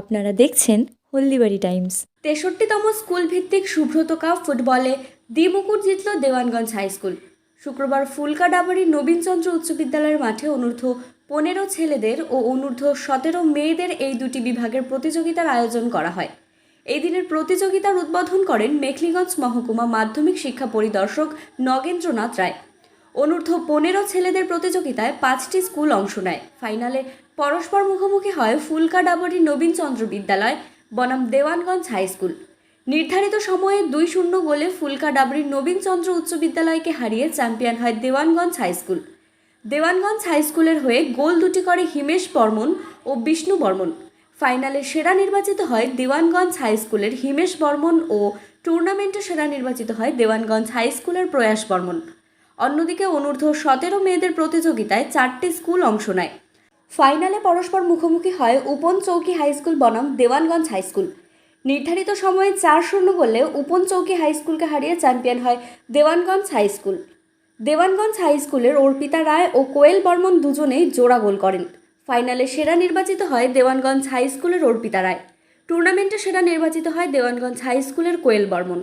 আপনারা দেখছেন Haldibari Times. তেষট্টিতম school ভিত্তিক সুব্রত কাপ ফুটবলে দ্বিমুকুট জিতল দেওয়ানগঞ্জ হাই স্কুল। শুক্রবার ফুলকা ডাবরি নবীনচন্দ্র উচ্চ বিদ্যালয়ের মাঠে অনূর্ধ্ব পনেরো ছেলেদের ও অনূর্ধ্ব সতেরো মেয়েদের এই দুটি বিভাগের প্রতিযোগিতার আয়োজন করা হয়। এই দিনের প্রতিযোগিতার উদ্বোধন করেন মেখলিগঞ্জ মহকুমা মাধ্যমিক শিক্ষা পরিদর্শক নগেন্দ্রনাথ রায়। অনূর্ধ্ব পনেরো ছেলেদের প্রতিযোগিতায় পাঁচটি স্কুল অংশ নেয়। ফাইনালে পরস্পর মুখোমুখি হয় ফুলকা ডাবরি নবীনচন্দ্র বিদ্যালয়, বনাম দেওয়ানগঞ্জ হাই স্কুল। নির্ধারিত সময়ে দুই শূন্য গোলে ফুলকা ডাবরির নবীনচন্দ্র উচ্চ বিদ্যালয়কে হারিয়ে চ্যাম্পিয়ন হয় Dewanganj high school. Dewanganj high স্কুলের হয়ে গোল দুটি করে হিমেশ বর্মন ও বিষ্ণু বর্মন। ফাইনালে সেরা নির্বাচিত হয় দেওয়ানগঞ্জ হাই স্কুলের হিমেশ বর্মন ও টুর্নামেন্টে সেরা নির্বাচিত হয় দেওয়ানগঞ্জ হাই স্কুলের প্রয়াস বর্মন। অন্যদিকে অনূর্ধ্ব সতেরো মেয়েদের প্রতিযোগিতায় চারটি স্কুল অংশ নেয়। ফাইনালে পরস্পর মুখোমুখি হয় উপন চৌকি হাই স্কুল বনাম দেওয়ানগঞ্জ হাই স্কুল। নির্ধারিত সময়ে চার শূন্য গোলে উপন চৌকি হাই স্কুলকে হারিয়ে চ্যাম্পিয়ন হয় Dewanganj high school. Dewanganj high স্কুলের অর্পিতা রায় ও কোয়েল বর্মন দুজনেই জোড়া গোল করেন। ফাইনালে সেরা নির্বাচিত হয় দেওয়ানগঞ্জ হাই স্কুলের অর্পিতা রায়। টুর্নামেন্টে সেরা নির্বাচিত হয় দেওয়ানগঞ্জ হাই স্কুলের কোয়েল বর্মন।